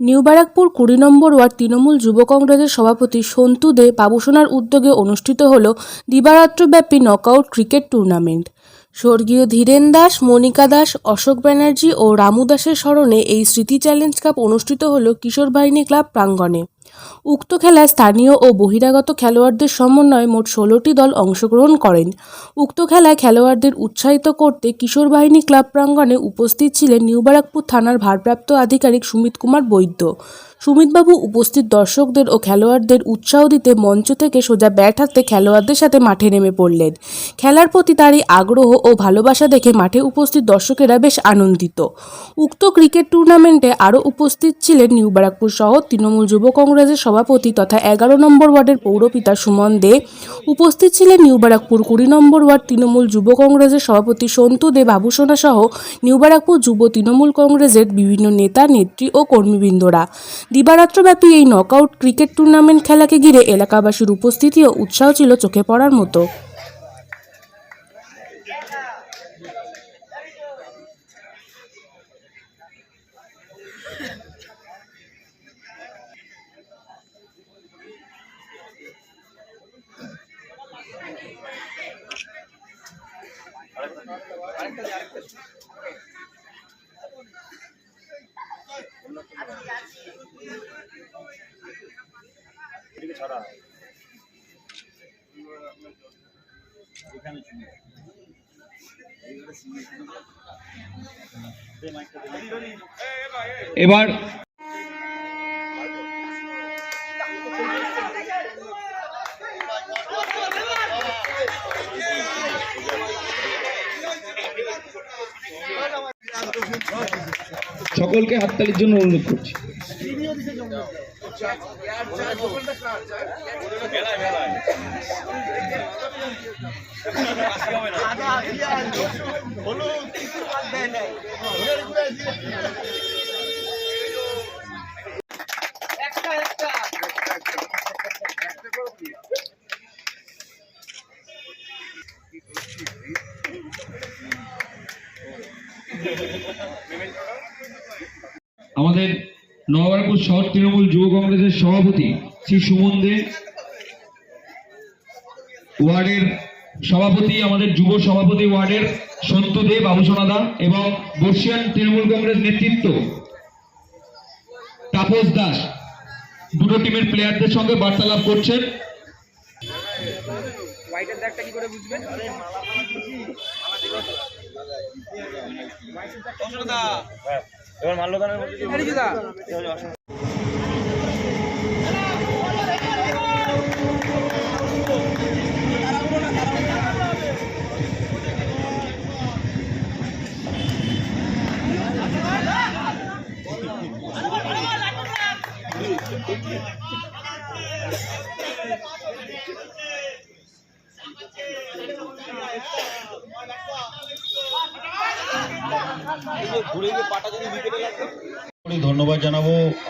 New Barrackpore কুড়ি নম্বর word Trinamool যুব কংগ্রেসের সভাপতি সন্তু দে বাবুসোনার উদ্যোগে অনুষ্ঠিত হল দিবারাত্রব্যাপী নকআউট ক্রিকেট টুর্নামেন্ট। স্বর্গীয় ধীরেন দাস, মনিকা দাস, অশোক ব্যানার্জি ও রামু দাসের স্মরণে এই স্মৃতি চ্যালেঞ্জ কাপ অনুষ্ঠিত হল কিশোর বাহিনী ক্লাব প্রাঙ্গণে। উক্ত খেলায় স্থানীয় ও বহিরাগত খেলোয়াড়দের সমন্বয়ে মোট ষোলোটি দল অংশগ্রহণ করেন। উক্ত খেলায় খেলোয়াড়দের উৎসাহিত করতে কিশোর বাহিনী ক্লাব প্রাঙ্গণে উপস্থিত ছিলেন নিউ ব্যারাকপুর থানার ভারপ্রাপ্ত আধিকারিক সুমিত কুমার বৈদ্য। সুমিতবাবু উপস্থিত দর্শকদের ও খেলোয়াড়দের উৎসাহ দিতে মঞ্চ থেকে সোজা ব্যাট হাতে খেলোয়াড়দের সাথে মাঠে নেমে পড়লেন। খেলার প্রতি তার এই আগ্রহ ও ভালোবাসা দেখে মাঠে উপস্থিত দর্শকেরা বেশ আনন্দিত। উক্ত ক্রিকেট টুর্নামেন্টে আরও উপস্থিত ছিলেন নিউ ব্যারাকপুর শহর তৃণমূল যুব কংগ্রেসের সভাপতি তথা এগারো নম্বর ওয়ার্ডের পৌরপিতা সুমন দে। উপস্থিত ছিলেন নিউ ব্যারাকপুর কুড়ি নম্বর ওয়ার্ড তৃণমূল যুব কংগ্রেসের সভাপতি সন্তু দে বাবুসোনা সহ নিউ ব্যারাকপুর যুব তৃণমূল কংগ্রেসের বিভিন্ন নেতা, নেত্রী ও কর্মীবৃন্দরা। দিবারাত্রব্যাপী এই নকআউট ক্রিকেট টুর্নামেন্ট খেলাকে ঘিরে এলাকাবাসীর উপস্থিতি ও উৎসাহ ছিল চোখে পড়ার মতো। এবার সকলকে হাততালির জন্য অনুরোধ করছি। আমাদের নবরপুর শহর তৃণমূল যুব কংগ্রেসের সভাপতি শ্রী সুমন দে। ওয়ার্ডের সভাপতি, আমাদের যুব সভাপতি ওয়ার্ডের সন্তু দে বাবুসোনাদা এবং বর্ষিয়ান তৃণমূল কংগ্রেস নেতৃত্ব তাপস দাস। দুটো টিমের প্লেয়ারদের সঙ্গে বার্তালাপ করছেন। এবার মাল্যদানের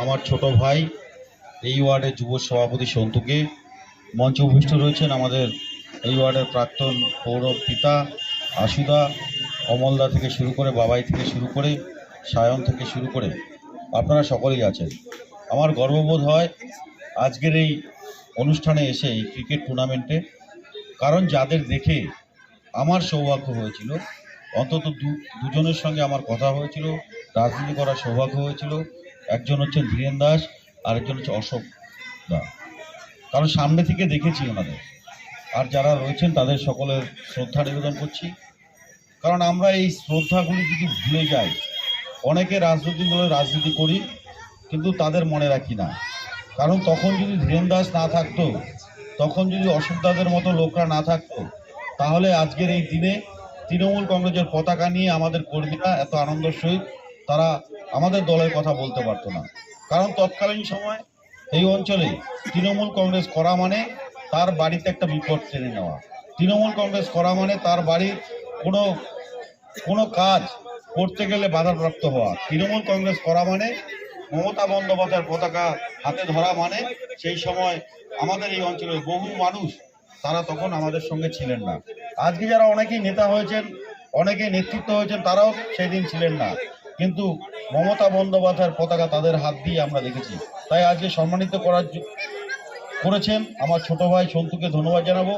আমার ছোট ভাই, এই ওয়ার্ডের যুব সভাপতি সন্তুকে। মঞ্চে উপবিষ্ট রয়েছেন আমাদের এই ওয়ার্ডের প্রাক্তন পৌর পিতা আশুদা, অমলদা থেকে শুরু করে, বাবাই থেকে শুরু করে, সায়ন থেকে শুরু করে। আপনারা সকলেই আছেন। আমার গর্ববোধ হয় আজকের এই অনুষ্ঠানে এসে, এই ক্রিকেট টুর্নামেন্টে। কারণ যাদের দেখে আমার সৌভাগ্য হয়েছিল, অন্তত দুজনের সঙ্গে আমার কথা হয়েছিল, রাজনীতি করার সৌভাগ্য হয়েছিল একজন হচ্ছেন ধীরেন দাস, আরেকজন হচ্ছে অশোক দা। কারণ সামনে থেকে দেখেছি ওনাদের। আর যারা রয়েছেন, তাদের সকলের শ্রদ্ধা নিবেদন করছি। কারণ আমরা এই শ্রদ্ধাগুলি যদি ভুলে যাই, অনেকে রাজনৈতিক দলে রাজনীতি করি, কিন্তু তাদের মনে রাখি না। কারণ তখন যদি ধীরেন দাস না থাকতো, তখন যদি অশোক দাদের মতো লোকরা না থাকতো, তাহলে আজকের এই দিনে তৃণমূল কংগ্রেসের পতাকা নিয়ে আমাদের কর্মীরা এত আনন্দের সহিত তারা আমাদের দলের কথা বলতে পারতো না। কারণ তৎকালীন সময় এই অঞ্চলে তৃণমূল কংগ্রেস করা মানে তার বাড়িতে একটা বিপদ টেনে নেওয়া। তৃণমূল কংগ্রেস করা মানে তার বাড়ির কোনো কোনো কাজ করতে গেলে বাধাপ্রাপ্ত হওয়া। তৃণমূল কংগ্রেস করা মানে মমতা বন্দ্যোপাধ্যায়ের পতাকা হাতে ধরা মানে সেই সময় আমাদের এই অঞ্চলের বহু মানুষ তারা তখন আমাদের সঙ্গে ছিলেন না। আজকে যারা অনেকেই নেতা হয়েছেন অনেকে নেতৃত্ব হয়েছেন, তারাও সেই দিন ছিলেন না। কিন্তু মমতা বন্দ্যোপাধ্যায়ের পতাকা তাদের হাত দিয়ে আমরা দেখেছি। তাই আজকে সম্মানিত করার করেছেন আমার ছোট ভাই সন্তুকে ধন্যবাদ জানাব।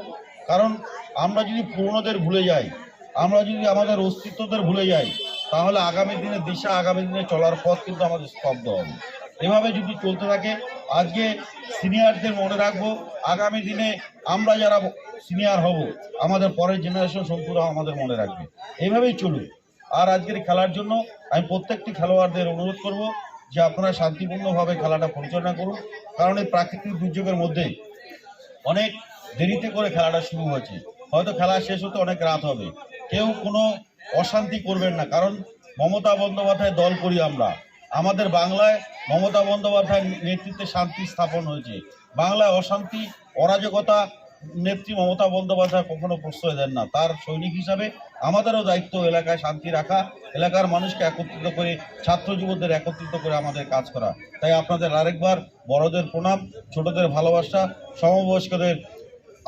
কারণ আমরা যদি পুরনোদের ভুলে যাই, আমরা যদি আমাদের অস্তিত্বদের ভুলে যাই, তাহলে আগামী দিনে, দিশা আগামী দিনে চলার পথ কিন্তু আমাদের স্তব্ধ হবে। এভাবে যদি চলতে থাকে, আজকে সিনিয়রদের মনে রাখব, আগামী দিনে আমরা যারা সিনিয়র হব, আমাদের পরের জেনারেশন সন্তুরা আমাদের মনে রাখবে। এইভাবেই চলুক। আর আজকের খেলার জন্য আমি প্রত্যেকটি খেলোয়াড়দের অনুরোধ করব যে আপনারা শান্তিপূর্ণভাবে খেলাটা পরিচালনা করুন। কারণ এই প্রাকৃতিক দুর্যোগের মধ্যে অনেক দেরিতে করে খেলাটা শুরু হয়েছে। হয়তো খেলা শেষ হতে অনেক রাত হবে। কেউ কোনো অশান্তি করবেন না। কারণ মমতা বন্দ্যোপাধ্যায় দল করি আমরা। আমাদের বাংলায় মমতা বন্দ্যোপাধ্যায়ের নেতৃত্বে শান্তি স্থাপন হয়েছে। বাংলায় অশান্তি, অরাজকতা নেত্রী মমতা বন্দ্যোপাধ্যায় কখনো প্রশ্রয় দেন না। তার সৈনিক হিসাবে আমাদেরও দায়িত্ব এলাকায় শান্তি রাখা, এলাকার মানুষকে একত্রিত করে, ছাত্র যুবকদের একত্রিত করে আমাদের কাজ করা। তাই আপনাদের আরেকবার বড়দের প্রণাম, ছোটদের ভালোবাসা, সমবয়স্কদের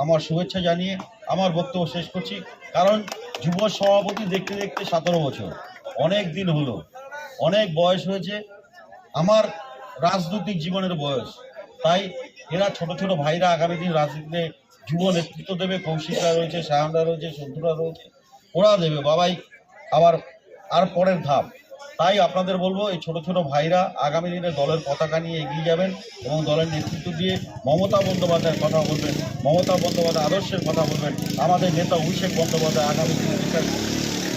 আমার শুভেচ্ছা জানিয়ে আমার বক্তব্য শেষ করছি। কারণ যুব সভাপতি দেখতে দেখতে সতেরো বছর, অনেক দিন হলো, অনেক বয়স হয়েছে। আমার রাজনৈতিক জীবনের বয়স, তাই এরা ছোট ছোট ভাইরা আগামী দিন রাজনীতিতে যুব নেতৃত্ব দেবে। কৌশিকরা রয়েছে, সায়নরা রয়েছে, সন্তুরা রয়েছে। ওরা দেবে বাবাই। আবার, আর পরের ধাপ। তাই আপনাদের বলব, এই ছোট ছোট ভাইরা আগামী দিনে দলের পতাকা নিয়ে এগিয়ে যাবেন এবং দলের নেতৃত্ব দিয়ে মমতা বন্দ্যোপাধ্যায়ের কথা বলবেন, মমতা বন্দ্যোপাধ্যায় আদর্শের কথা বলবেন, আমাদের নেতা অভিষেক বন্দ্যোপাধ্যায় আগামী দিনে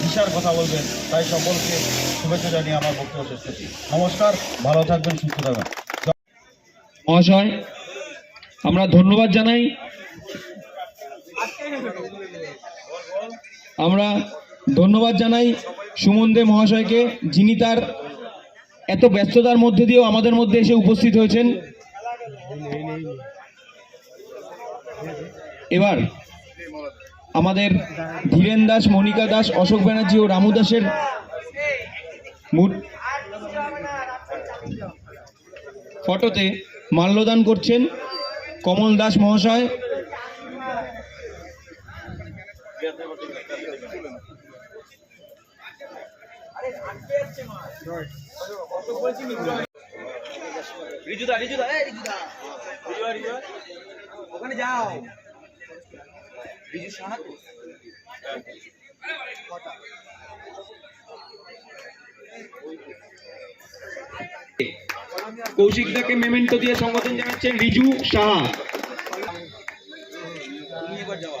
দিশার কথা বলবেন। তাই সকলকে শুভেচ্ছা জানিয়ে আমার বক্তব্য শেষ করছি। নমস্কার, ভালো থাকবেন, সুস্থ থাকবেন। মহাশয়, আমরা ধন্যবাদ জানাই। আমরা ধন্যবাদ জানাই সুমন দে মহাশয়কে, যিনি তার এত ব্যস্ততার মধ্যে দিয়েও আমাদের মধ্যে এসে উপস্থিত হয়েছেন। এবার আমাদের ধীরেন দাস, মনিকা দাস, অশোক ব্যানার্জি ও রামু দাসের ফটোতে মাল্যদান করছেন কমল দাস মহাশয়। রিজুদা রিজুদা এই রিজুদা। রিজুদা রিজুদা। ওখানে যাও। রিজু সাহা তো কৌশিক দাকে মেমেন্টো দিয়ে সংগঠন জানাচ্ছেন রিজু সাহা তুমি এবার যাওয়া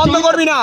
বন্ধ করবি না।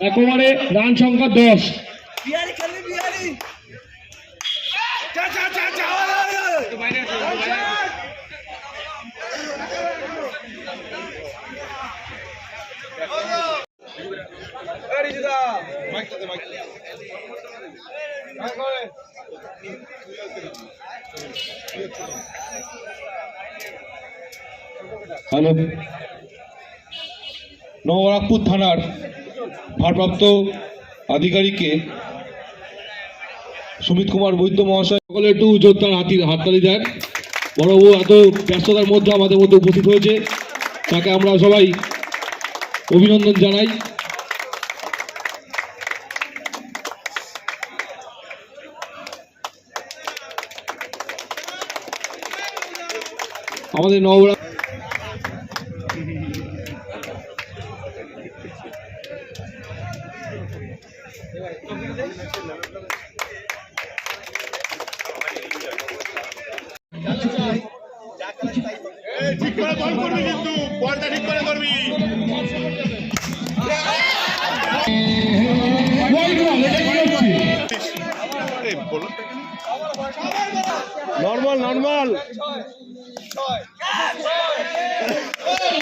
একেবারে রান সংখ্যা দশ। হ্যালো নবরাগপুর থানার ভারপ্রাপ্ত আধিকারিককে সুমিত কুমার বৈদ্য মহাশয়, সকলে একটু জোরদার হাতি হাততালি দেন। বড়বাবু এত ব্যস্ততার মধ্যে আমাদের মধ্যে উপস্থিত হয়েছে। তাকে আমরা সবাই অভিনন্দন জানাই। আমাদের নবরা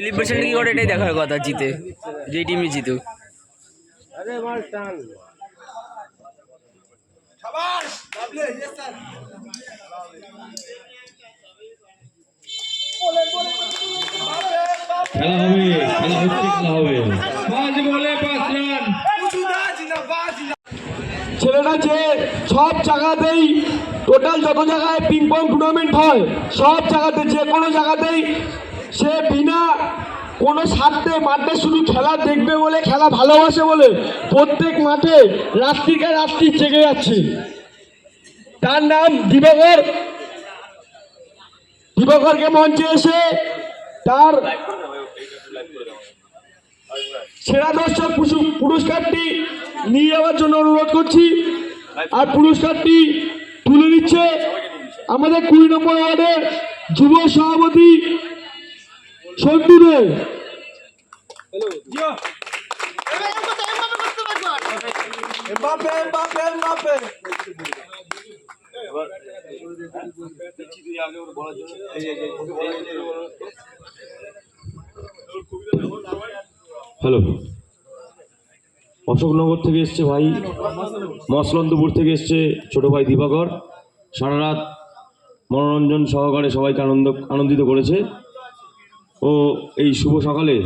সেলিব্রেশন কি করে এটাই দেখার কথা জিতে। যেই টিমই জিতুক। খেলা হবে খেলা হচ্ছে খেলা হবে। পাঁচ বলে পাঁচ রান। ছেলেটা যে সব জায়গাতেই টোটাল যত জায়গায় পিং পং টুর্নামেন্ট হয় সব জায়গাতে যে কোনো জায়গাতেই সে বিনা কোনো স্বার্থে মাঠে শুধু খেলা দেখবে বলে, খেলা ভালোবাসে বলে প্রত্যেক মাঠে রাত্রিকে রাত্রি জেগে যাচ্ছে। তার নাম দিবাকর। দিবাকরকে মঞ্চে এসে তার সেরা দর্শক পুরস্কারটি নিয়ে যাওয়ার জন্য অনুরোধ করছি। আর পুরস্কারটি তুলে দিচ্ছে আমাদের কুড়ি নম্বর ওয়ার্ডের যুব সভাপতি সন্টু হ্যালো। অশোকনগর থেকে এসছে ভাই, মসলন্দপুর থেকে এসছে ছোট ভাই দিবাকর। সারা রাত মনোরঞ্জন সহকারে সবাইকে আনন্দ আনন্দিত করেছে। ও এই শুভ সকালে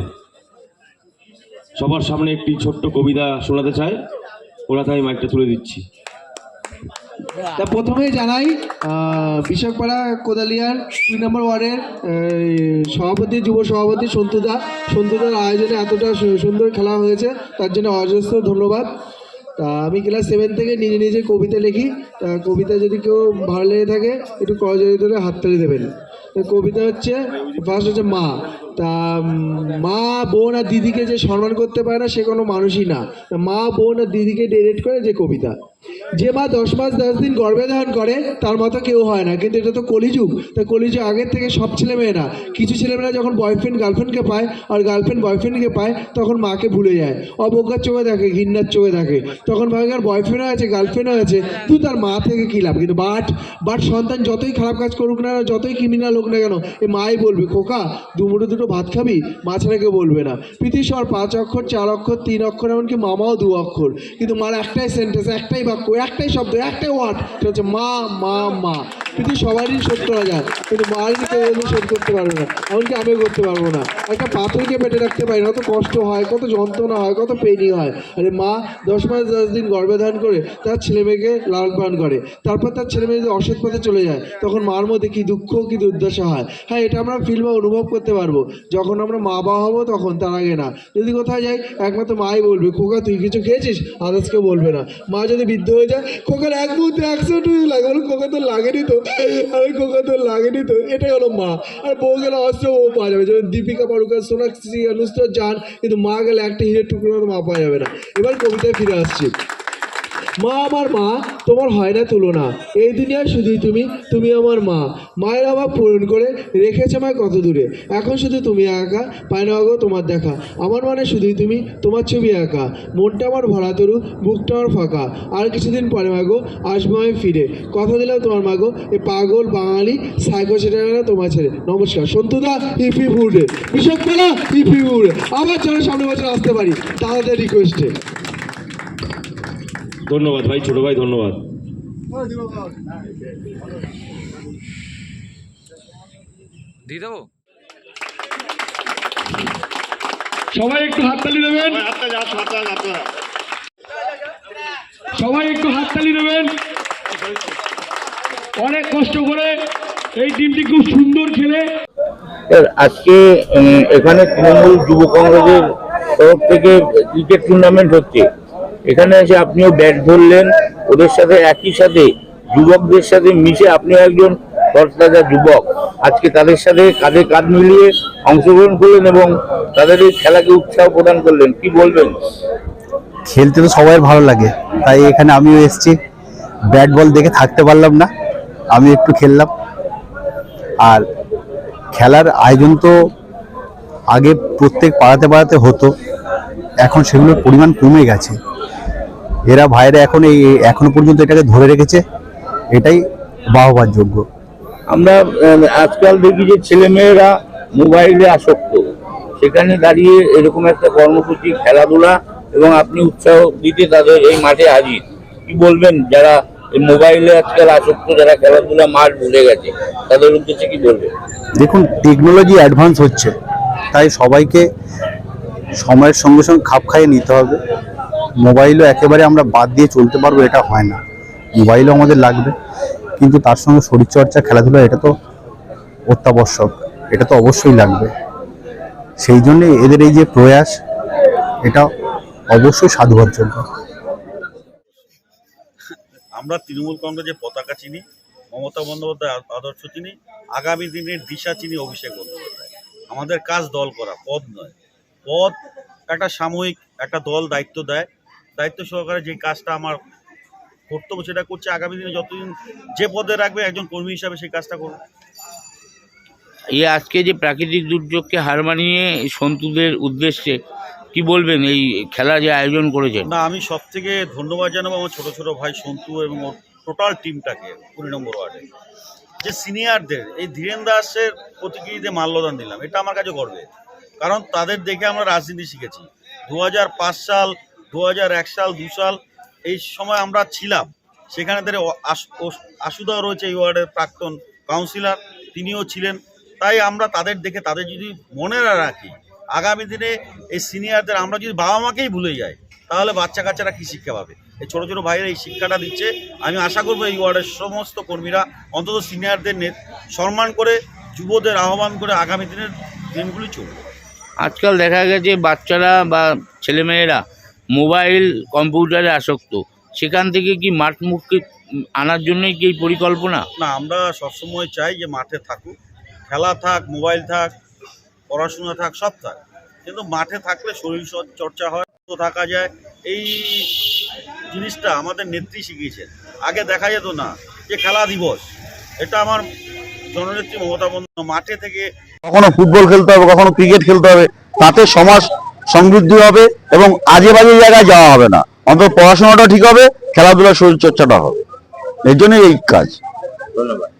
সবার সামনে একটি ছোট্ট কবিতা শোনাতে চায় ওরা তাই মাইকটা তুলে দিচ্ছি। তা প্রথমেই জানাই বিশাখপাড়া কোদালিয়ার দুই নম্বর ওয়ার্ডের সভাপতি, যুব সভাপতি সন্তুদা সন্তুদার আয়োজনে এতটা সুন্দর খেলা হয়েছে, তার জন্য অজস্র ধন্যবাদ। তা আমি ক্লাস সেভেন থেকে নিজে নিজে কবিতা লিখি। তা কবিতা যদি কেউ ভালো লেগে থাকে, একটু করজোরে হাততালি দেবেন। কবিতা হচ্ছে, ফার্স্ট হচ্ছে মা। তা মা, বোন আর দিদিকে যে সম্মান করতে পারে না, সে কোনো মানুষই না। মা, বোন আর দিদিকে ডিরেক্ট করে যে কবিতা। যে মা দশ মাস দশ দিন গর্ভে ধারণ করে, তার মতো কেউ হয় না। কিন্তু এটা তো কলিযুগ। তা কলিযুগ আগের থেকে সব ছেলেমেয়েরা, কিছু ছেলেমেয়েরা যখন বয়ফ্রেন্ড গার্লফ্রেন্ডকে পায় আর গার্লফ্রেন্ড বয়ফ্রেন্ডকে পায়, তখন মাকে ভুলে যায়। অবজ্ঞার চোখে দেখে, ঘৃণার চোখে দেখে। তখন ভাবে আর বয়ফ্রেন্ডও আছে গার্লফ্রেন্ডও আছে। তুই তার মা থেকে কী লাভ? কিন্তু বাট বাট সন্তান যতই খারাপ কাজ করুক না যতই ক্রিমিনাল হোক না কেন, এ মাই বলবে, খোকা দুমুটো দুটো ভাত খাবি? মা ছাড়া কেউ বলবে না। পৃথিবীশ্বর পাঁচ অক্ষর, চার অক্ষর, তিন অক্ষর, এমনকি মামাও দু অক্ষর। কিন্তু মার একটাই সেন্টেন্স একটাই বাক্য একটাই শব্দ, একটাই ওয়ার্ড সেটা হচ্ছে মা মা মা। পৃথিবীর সবারই করা যায়, কিন্তু মায়ের কেউ শোধ করতে পারবে না, এমনকি আমিও করতে পারব না। একটা পাথরকে পেটে রাখতে পারি কত কষ্ট হয়, কত যন্ত্রণা হয়, কত পেনি হয়। আরে মা, দশ মাস, দশ দিন গর্ভে ধারণ করে তার ছেলে মেয়েকে লালন পালন করে, তারপর তার ছেলে মেয়ে যদি অসৎ পথে চলে যায়, তখন মার মধ্যে কি দুঃখ, কি দুর্দশা হয়। হ্যাঁ এটা আমরা ফিল বা অনুভব করতে পারব, যখন আমরা মা বাবা হব তখন তার আগে না। যদি কোথায় যাই, একমাত্র মাই বলবে, খোকা, তুই কিছু খেয়েছিস? আদার্সকে বলবে না। মা যদি হয়ে যায়। খোকার এক মুহূর্তে অ্যাক্সিডেন্ট হয়ে লাগে বলো খোকা তো লাগেনি তো। আরে খোকা তো লাগেনি তো। এটাই হলো মা। আর বউ গেলে অস্ত্র বউ পাওয়া যাবে যেমন দীপিকা পাড়ুকার সোনাক্ষী অনুষ্ঠিত যান কিন্তু মা গেলে একটা হিরের টুকরো মা পাওয়া যাবে না। এবার কবিতায় ফিরে আসছি। মা আমার মা, তোমার হয় না তুলনা। এই দুনিয়ায় শুধুই তুমি তুমি আমার মা। মায়ের অভাব পূরণ করে রেখেছে আমায় কত দূরে। এখন শুধু তুমি একা, পায় না গো তোমার দেখা। আমার মানে শুধুই তুমি, তোমার ছবি একা। মনটা আমার ভরা তরু, বুকটা আমার ফাঁকা। আর কিছুদিন পরে মাগো আসব আমি ফিরে। কথা দিলাম তোমার মাগো এ পাগল, বাঙালি সাইকো সেটা তোমার ছেলে নমস্কার। সন্তুদা ইপি ফুডে বিশপ পেলা ইপি ফুডে আবার যেন সামনে বছর আসতে পারি। তাদের রিকোয়েস্টে ধন্যবাদ ভাই ছোট ভাই ধন্যবাদ। দিয়ে দেবো সবাই একটু হাততালি দেবেন। সবাই একটু হাততালি দেবেন। অনেক কষ্ট করে এই টিমটি খুব সুন্দর খেলে। আজকে এখানে তৃণমূল যুব কংগ্রেসের তরফ থেকে ক্রিকেট টুর্নামেন্ট হচ্ছে এখানে এসে আপনিও ব্যাট ধরলেন, ওদের সাথে একই সাথে যুবকদের সাথে মিশে আপনিও একজন তরতাজা যুবক। আজকে তাদের সাথে কাঁধে কাঁধ মিলিয়ে অংশগ্রহণ করলেন এবং তাদের এই খেলাকে উৎসাহ প্রদান করলেন। কি বলবেন? খেলতে তো সবাই ভালো লাগে, তাই এখানে আমিও এসেছি। ব্যাট বল দেখে থাকতে পারলাম না, আমি একটু খেললাম। আর খেলার আয়োজন তো আগে প্রত্যেক পাড়াতে পাড়াতে হতো, এখন সেগুলোর পরিমাণ কমে গেছে। এরা ভাইরা এখন এই এখনও পর্যন্ত এটাকে ধরে রেখেছে। এটাই বাহবার যোগ্য। আমরা আজকাল দেখি যে ছেলেমেয়েরা মোবাইলে আসক্ত। সেখানে দাঁড়িয়ে এরকম একটা কর্মসূচি খেলাধুলা এবং আপনি উৎসাহ দিতে তাদের এই মাঠে হাজির। কি বলবেন যারা এই মোবাইলে আজকাল আসক্ত যারা খেলাধুলা মাঠ ভুলে গেছে তাদের উদ্দেশ্যে কি বলবেন? দেখুন টেকনোলজি অ্যাডভান্স হচ্ছে তাই সবাইকে সময়ের সঙ্গে সঙ্গে খাপ খাইয়ে নিতে হবে। মোবাইলও একেবারে আমরা বাদ দিয়ে চলতে পারব, এটা হয় না। মোবাইলও আমাদের লাগবে, কিন্তু তার সঙ্গে শরীরচর্চা, খেলাধুলা, এটা তো অত্যাবশ্যক, এটা তো অবশ্যই লাগবে। সেই জন্যে এদের এই যে প্রয়াস, এটা অবশ্যই সাধুবাদ যোগ্য আমরা তৃণমূল কংগ্রেসের পতাকা চিনি, মমতা বন্দ্যোপাধ্যায় আদর্শ চিনি, আগামী দিনের দিশা চিনি অভিষেক বন্দ্যোপাধ্যায়। আমাদের কাজ দল করা, পদ নয়। পদ একটা সাময়িক একটা দল দায়িত্ব দেয় দায়িত্ব সহকারে যে কাজটা আমার কর্তব্য সেটা করছে আগামী দিনে যতদিন যে পদে রাখবে একজন কর্মী হিসাবে সেই কাজটা করবে। এই আজকে যে প্রাকৃতিক দুর্যোগকে হার মানিয়ে সন্তুদের উদ্দেশ্যে কি বলবেন? এই খেলা যে আয়োজন করেছেন। না আমি সব থেকে ধন্যবাদ জানাব আমার ছোট ছোট ভাই সন্তু এবং ওর টোটাল টিমটাকে কুড়ি নম্বর ওয়ার্ডে। যে সিনিয়রদের এই ধীরেন দাসের প্রতিকৃতিতে মাল্যদান দিলাম এটা আমার কাছে গর্বে কারণ তাদের দেখে আমরা রাজনীতি শিখেছি। দু হাজার পাঁচ সাল দু হাজার এক সাল, দু সাল এই সময় আমরা ছিলাম। সেখানে তাদের আশুদাও রয়েছে এই ওয়ার্ডের প্রাক্তন কাউন্সিলর, তিনিও ছিলেন। তাই আমরা তাদের দেখে, তাদের যদি মনে রাখি, আগামী দিনে এই সিনিয়রদের আমরা যদি বাবা মাকেই ভুলে যাই, তাহলে বাচ্চা কাচ্চারা কী শিক্ষা পাবে? এই ছোটো ছোটো ভাইয়েরা এই শিক্ষাটা দিচ্ছে। আমি আশা করব এই ওয়ার্ডের সমস্ত কর্মীরা, অন্তত সিনিয়রদের নে- সম্মান করে, যুবদের আহ্বান করে আগামী দিনের দিনগুলি চলবে। আজকাল দেখা গেছে বাচ্চারা বা ছেলেমেয়েরা মোবাইল কম্পিউটারে আসক্ত। সেখান থেকে কি মাঠ মুখকে আনার জন্যই কি এই পরিকল্পনা? না আমরা সবসময় চাই যে মাঠে থাকুক। খেলা থাক মোবাইল থাক পড়াশোনা থাক সব থাক। কিন্তু মাঠে থাকলে শরীর চর্চা হয় সুস্থ থাকা যায়। এই জিনিসটা আমাদের নেত্রী শিখিয়েছেন। আগে দেখা যেত না যে খেলা দিবস। এটা আমার জননেত্রী মমতা বন্দ্যোপাধ্যায় মাঠে থেকে কখনো ফুটবল খেলতে হবে কখনো ক্রিকেট খেলতে হবে। তাতে সমাজ সমৃদ্ধি হবে এবং আজে বাজে জায়গায় যাওয়া হবে না। অন্তত পড়াশোনাটা ঠিক হবে, খেলাধুলার শরীরচর্চাটা হবে। এর জন্যই এই কাজ। ধন্যবাদ।